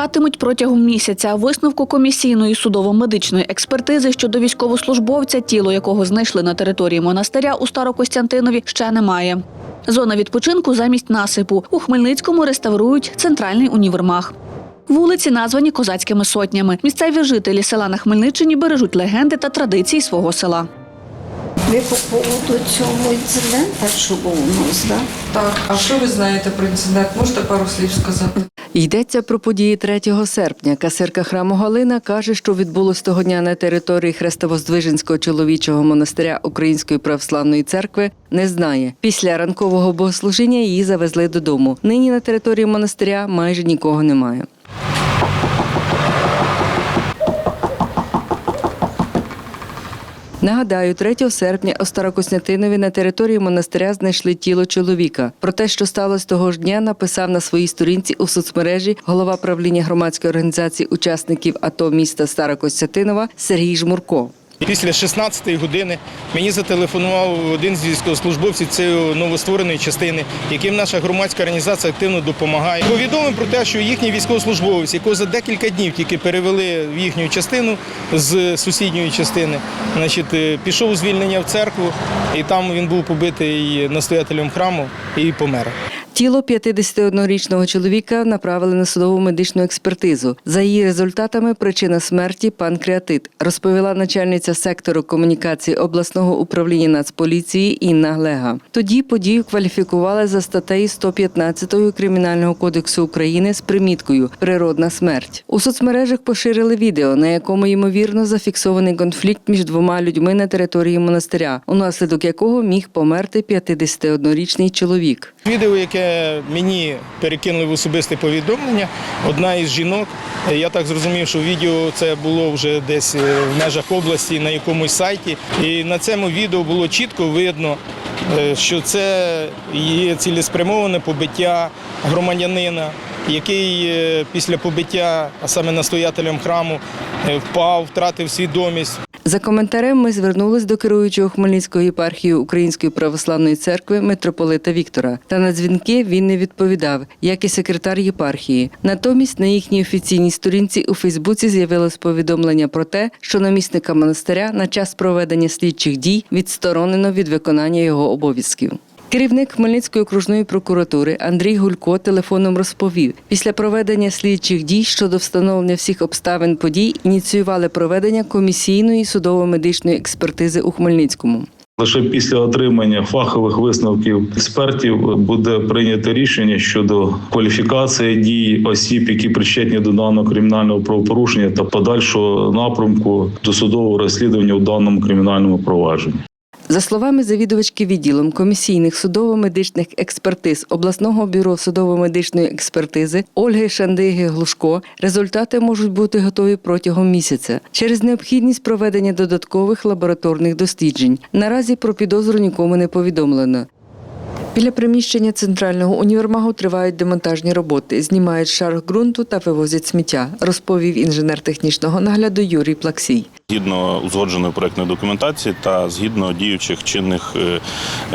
чекатимуть протягом місяця. Висновку комісійної судово-медичної експертизи щодо військовослужбовця, тіло якого знайшли на території монастиря у Старокостянтинові, ще немає. Зона відпочинку замість насипу. У Хмельницькому реставрують центральний універмаг. Вулиці названі козацькими сотнями. Місцеві жителі села на Хмельниччині бережуть легенди та традиції свого села. Ви по поводу цього інциденту, що був у нас, да? Так, а що ви знаєте про інцидент? Можете пару слів сказати? Йдеться про події 3 серпня. Касирка храму Галина каже, що відбулось того дня на території Хрестово-Здвиженського чоловічого монастиря Української православної церкви, не знає. Після ранкового богослужіння її завезли додому. Нині на території монастиря майже нікого немає. Нагадаю, 3 серпня у Старокоснятинові на території монастиря знайшли тіло чоловіка. Про те, що сталося того ж дня, написав на своїй сторінці у соцмережі голова правління громадської організації учасників АТО міста Старокостятинова Сергій Жмурко. Після 16-ї години мені зателефонував один з військовослужбовців цієї новоствореної частини, яким наша громадська організація активно допомагає. Повідомив про те, що їхній військовослужбовець, якого за декілька днів тільки перевели в їхню частину з сусідньої частини, значить, е, пішов у звільнення в церкву, і там він був побитий настоятелем храму і помер. Тіло 51-річного чоловіка направили на судову медичну експертизу. За її результатами причина смерті панкреатит, розповіла начальниця сектору комунікації обласного управління Нацполіції Інна Глега. Тоді подію кваліфікували за статтею 115 Кримінального кодексу України з приміткою Природна смерть. У соцмережах поширили відео, на якому ймовірно зафіксований конфлікт між двома людьми на території монастиря, унаслідок якого міг померти 51-річний чоловік. Відео, яке мені перекинули в особисте повідомлення, одна із жінок. е, Я так зрозумів, що відео це було вже десь е, в межах області на якомусь сайті. І на цьому відео було чітко видно, е, що це є цілеспрямоване побиття громадянина, який після побиття, а саме настоятелем храму, впав, втратив свідомість. За коментарем ми звернулись до керуючого Хмельницької єпархії Української православної церкви митрополита Віктора. Та на дзвінки він не відповідав, як і секретар єпархії. Натомість на їхній офіційній сторінці у Фейсбуці з'явилось повідомлення про те, що намісника монастиря на час проведення слідчих дій відсторонено від виконання його обов'язків. Керівник Хмельницької окружної прокуратури Андрій Гулько телефоном розповів, після проведення слідчих дій щодо встановлення всіх обставин подій ініціювали проведення комісійної судово-медичної експертизи у Хмельницькому. Лише після отримання фахових висновків експертів буде прийнято рішення щодо кваліфікації дій осіб, які причетні до даного кримінального правопорушення та подальшого напрямку досудового розслідування у даному кримінальному провадженні. За словами завідувачки відділом комісійних судово-медичних експертиз обласного бюро судово-медичної експертизи Ольги Шандиги Глушко, результати можуть бути готові протягом місяця через необхідність проведення додаткових лабораторних досліджень. Наразі про підозру нікому не повідомлено. Біля приміщення центрального універмагу тривають демонтажні роботи, знімають шар ґрунту та вивозять сміття, розповів інженер технічного нагляду Юрій Плаксій. Згідно узгодженої проектної документації та згідно діючих чинних е,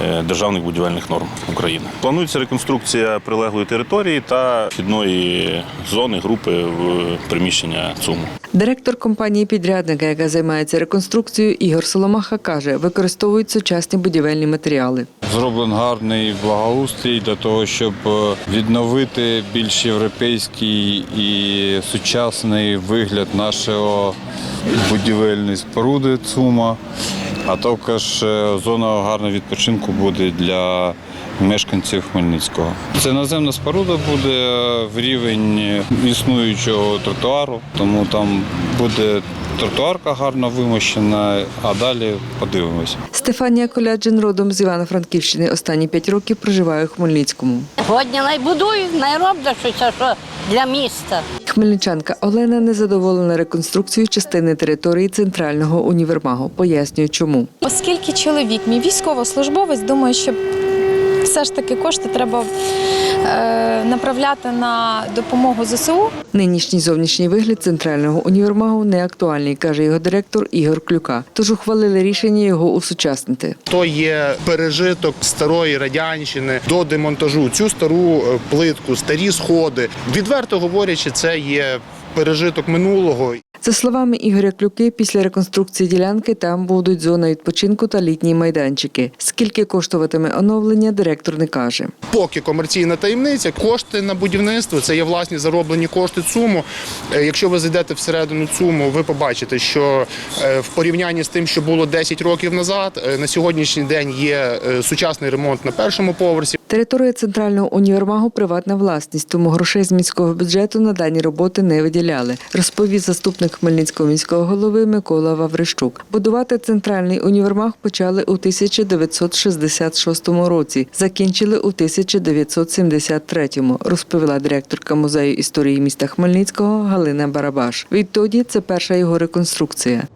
е, державних будівельних норм України. Планується реконструкція прилеглої території та вхідної зони групи в приміщення ЦУМу. Директор компанії підрядника, яка займається реконструкцією, Ігор Соломаха каже, використовують сучасні будівельні матеріали. Зроблений гарний благоустрій для того, щоб е, відновити більш європейський і сучасний вигляд нашого будівельної споруди ЦУМа, а також е, зона гарного відпочинку буде для мешканців Хмельницького. Це наземна споруда буде в рівень існуючого тротуару, тому там буде тротуарка гарно вимощена, а далі подивимося. Стефанія Коляджин родом з Івано-Франківщини. Останні п'ять років проживає у Хмельницькому. Годні найбудують, найроблять щось що для міста. Хмельничанка Олена незадоволена реконструкцією частини території центрального універмагу. Пояснює, чому. Оскільки чоловік, мій військовослужбовець, думаю, що все ж таки кошти треба е, направляти на допомогу ЗСУ. Нинішній зовнішній вигляд центрального універмагу не актуальний, каже його директор Ігор Клюка. Тож ухвалили рішення його усучаснити. То є пережиток старої радянщини до демонтажу. Цю стару е, плитку, старі сходи. Відверто говорячи, це є пережиток минулого. За словами Ігоря Клюки, після реконструкції ділянки там будуть зона відпочинку та літні майданчики. Скільки коштуватиме оновлення, директор не каже. Поки комерційна таємниця, кошти на будівництво це є власні зароблені кошти ЦУМу. Е, Якщо ви зайдете всередину ЦУМу, ви побачите, що е, в порівнянні з тим, що було 10 років назад, е, на сьогоднішній день є сучасний ремонт на першому поверсі. Територія центрального універмагу приватна власність, тому грошей з міського бюджету на дані роботи не виділяли, розповів заступник Хмельницького міського голови Микола Ваврищук. Будувати центральний універмаг почали у 1966 році, закінчили у 1973, розповіла директорка музею історії міста Хмельницького Галина Барабаш. Відтоді це перша його реконструкція.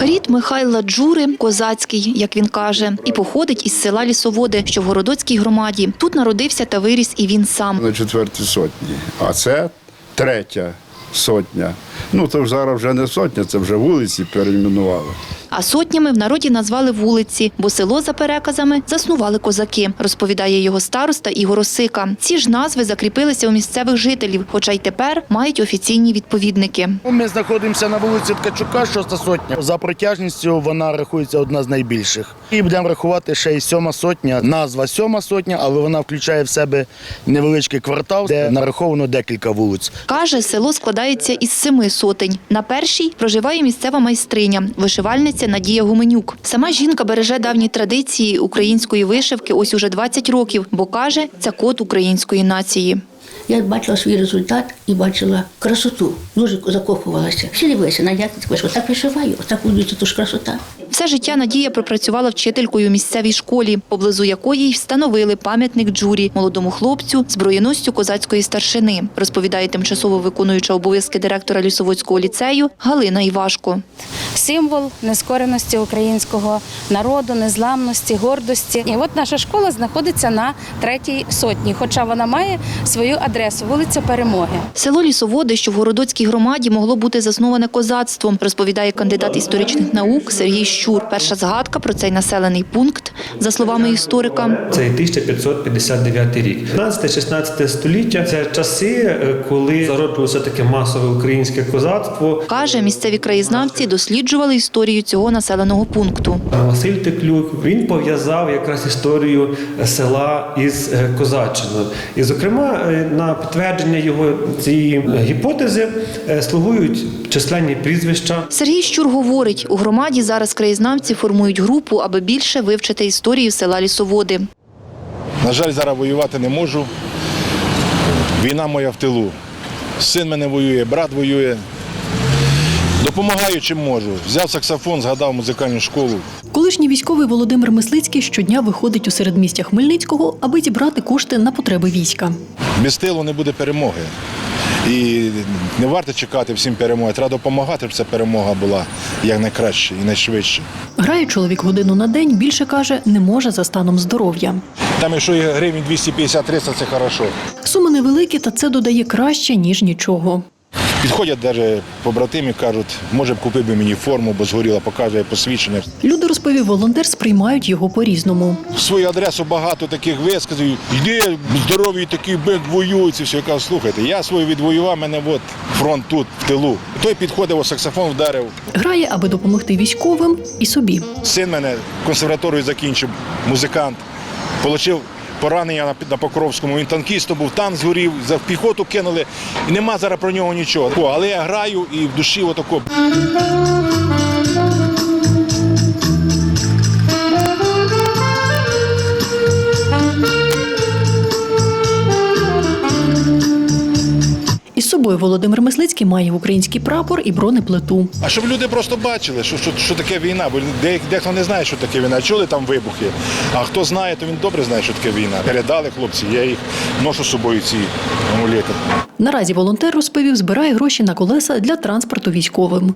Рід Михайла Джури козацький, як він каже, і походить із села Лісоводи, що в Городоцькій громаді. Тут народився та виріс і він сам. на четвертій сотні, а це третя сотня. Ну то зараз вже не сотня, це вже вулиці перейменували. А сотнями в народі назвали вулиці, бо село за переказами заснували козаки, розповідає його староста Ігор Осика. Ці ж назви закріпилися у місцевих жителів, хоча й тепер мають офіційні відповідники. Ми знаходимося на вулиці Ткачука, шоста сотня. За протяжністю вона рахується одна з найбільших. І будемо рахувати ще й сьома сотня. Назва сьома сотня, але вона включає в себе невеличкий квартал, де нараховано декілька вулиць. Каже, село складається із семи сотень. На першій проживає місцева майстриня, вишивальниця Надія Гуменюк. Сама жінка береже давні традиції української вишивки ось уже 20 років, бо каже, це код української нації. Я бачила свій результат і бачила красоту. Дуже закохувалася. Всі дивилися на дякую, отак вишиваю, отак будується ту ж красота. Все життя Надія пропрацювала вчителькою у місцевій школі, поблизу якої й встановили пам'ятник джурі молодому хлопцю, зброєностю козацької старшини, розповідає тимчасово виконуюча обов'язки директора лісоводського ліцею Галина Івашко. Символ нескореності українського народу, незламності, гордості. І от наша школа знаходиться на третій сотні, хоча вона має свою адресу вулиця Перемоги. Село Лісоводи, що в Городоцькій громаді могло бути засноване козацтвом, розповідає кандидат історичних наук Сергій Щур. Перша згадка про цей населений пункт, за словами історика. Це 1559 рік. 15-16 століття це часи, е, коли зароджувалося таке масове українське козацтво. Каже, місцеві краєзнавці досліджували історію цього населеного пункту. Василь Теклюк він пов'язав якраз історію села із е, козаччиною. І, зокрема, е, на підтвердження його цієї гіпотези е, слугують численні прізвища. Сергій Щур говорить, у громаді зараз краєзнавці формують групу, аби більше вивчити історію села Лісоводи. На жаль, зараз воювати не можу. Війна моя в тилу. Син мене воює, брат воює. Допомагаю чим можу. Взяв саксофон, згадав музикальну школу. Колишній військовий Володимир Мислицький щодня виходить у середмістя Хмельницького, аби зібрати кошти на потреби війська. Без тилу не буде перемоги. І не варто чекати всім перемоги. Треба допомагати, щоб ця перемога була якнайкраще і найшвидше. Грає чоловік годину на день, більше каже, не може за станом здоров'я. Там, якщо є гривень 250-300, це хорошо. Суми невеликі, та це додає краще, ніж нічого. Підходять навіть побратимі, кажуть, може б купив би мені форму, бо згоріла, показує посвідчення. Люди, розповів волонтер, сприймають його по-різному. Свою адресу багато таких висказів. Йди, здоровий такий бик, воюють. все. Я кажу, слухайте, я свою відвоював, мене от фронт тут, в тилу. Той підходив, саксофон вдарив. Грає, аби допомогти військовим і собі. Син мене консерваторію закінчив, музикант. Получив поранення на, Покровському. Він танкістом був, танк згорів, за піхоту кинули. І нема зараз про нього нічого. Але я граю і в душі отако. Собою Володимир Мислицький має український прапор і бронеплиту. А щоб люди просто бачили, що, що, що таке війна, бо дехто не знає, що таке війна. Чули там вибухи. А хто знає, то він добре знає, що таке війна. Передали хлопці, я їх ношу з собою ці амулети. Наразі волонтер розповів, збирає гроші на колеса для транспорту військовим.